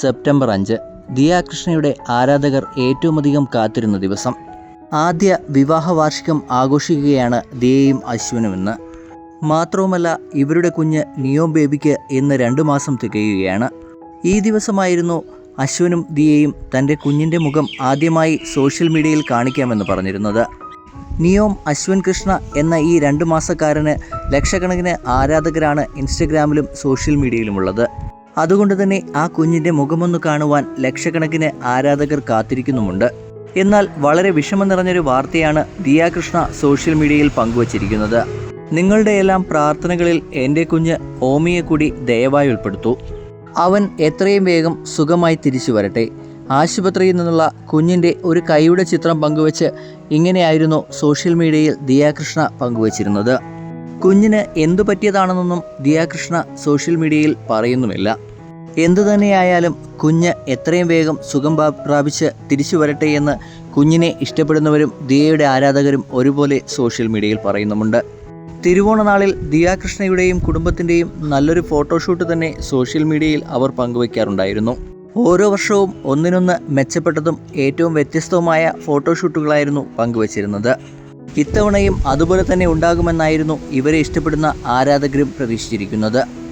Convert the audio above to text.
September അഞ്ച് ദിയാകൃഷ്ണയുടെ ആരാധകർ ഏറ്റവുമധികം കാത്തിരുന്ന ദിവസം. ആദ്യ വിവാഹ വാർഷികം ആഘോഷിക്കുകയാണ് ദിയയും അശ്വിനും മാത്രവുമല്ല ഇവരുടെ കുഞ്ഞ് നിയോ ബേബിക്ക് ഇന്ന് രണ്ട് മാസം തികയുകയാണ്. ഈ ദിവസമായിരുന്നു അശ്വനും ദിയയും തന്റെ കുഞ്ഞിന്റെ മുഖം ആദ്യമായി സോഷ്യൽ മീഡിയയിൽ കാണിക്കാമെന്ന് പറഞ്ഞിരുന്നത്. നിയോം അശ്വൻ കൃഷ്ണ എന്ന ഈ രണ്ട് മാസക്കാരന് ലക്ഷക്കണക്കിന് ആരാധകരാണ് ഇൻസ്റ്റഗ്രാമിലും സോഷ്യൽ മീഡിയയിലുമുള്ളത്. അതുകൊണ്ട് തന്നെ ആ കുഞ്ഞിന്റെ മുഖമൊന്ന് കാണുവാൻ ലക്ഷക്കണക്കിന് ആരാധകർ കാത്തിരിക്കുന്നുമുണ്ട്. എന്നാൽ വളരെ വിഷമം നിറഞ്ഞൊരു വാർത്തയാണ് ദിയാകൃഷ്ണ സോഷ്യൽ മീഡിയയിൽ പങ്കുവച്ചിരിക്കുന്നത്. നിങ്ങളുടെ എല്ലാം പ്രാർത്ഥനകളിൽ എന്റെ കുഞ്ഞ് ഓമിയെ കൂടി ദയവായി ഉൾപ്പെടുത്തൂ. അവൻ എത്രയും വേഗം സുഖമായി തിരിച്ചു വരട്ടെ. ആശുപത്രിയിൽ നിന്നുള്ള കുഞ്ഞിന്റെ ഒരു കൈയുടെ ചിത്രം പങ്കുവച്ച് ഇങ്ങനെയായിരുന്നു സോഷ്യൽ മീഡിയയിൽ ദിയാകൃഷ്ണ പങ്കുവച്ചിരുന്നത്. കുഞ്ഞിന് എന്തു പറ്റിയതാണെന്നൊന്നും ദിയാകൃഷ്ണ സോഷ്യൽ മീഡിയയിൽ പറയുന്നുമില്ല. എന്തു തന്നെയായാലും കുഞ്ഞ് എത്രയും വേഗം സുഖം പ്രാപിച്ച് തിരിച്ചു വരട്ടെ എന്ന് കുഞ്ഞിനെ ഇഷ്ടപ്പെടുന്നവരും ദിയയുടെ ആരാധകരും ഒരുപോലെ സോഷ്യൽ മീഡിയയിൽ പറയുന്നുമുണ്ട്. തിരുവോണനാളിൽ ദിയാകൃഷ്ണയുടെയും കുടുംബത്തിന്റെയും നല്ലൊരു ഫോട്ടോഷൂട്ട് തന്നെ സോഷ്യൽ മീഡിയയിൽ അവർ പങ്കുവയ്ക്കാറുണ്ടായിരുന്നു ഓരോ വർഷവും ഒന്നിനൊന്ന് മെച്ചപ്പെട്ടതും ഏറ്റവും വ്യത്യസ്തവുമായ ഫോട്ടോഷൂട്ടുകളായിരുന്നു പങ്കുവച്ചിരുന്നത്. ഇത്തവണയും അതുപോലെ തന്നെ ഉണ്ടാകുമെന്നായിരുന്നു ഇവരെ ഇഷ്ടപ്പെടുന്ന ആരാധകരും പ്രതീക്ഷിച്ചിരിക്കുന്നത്.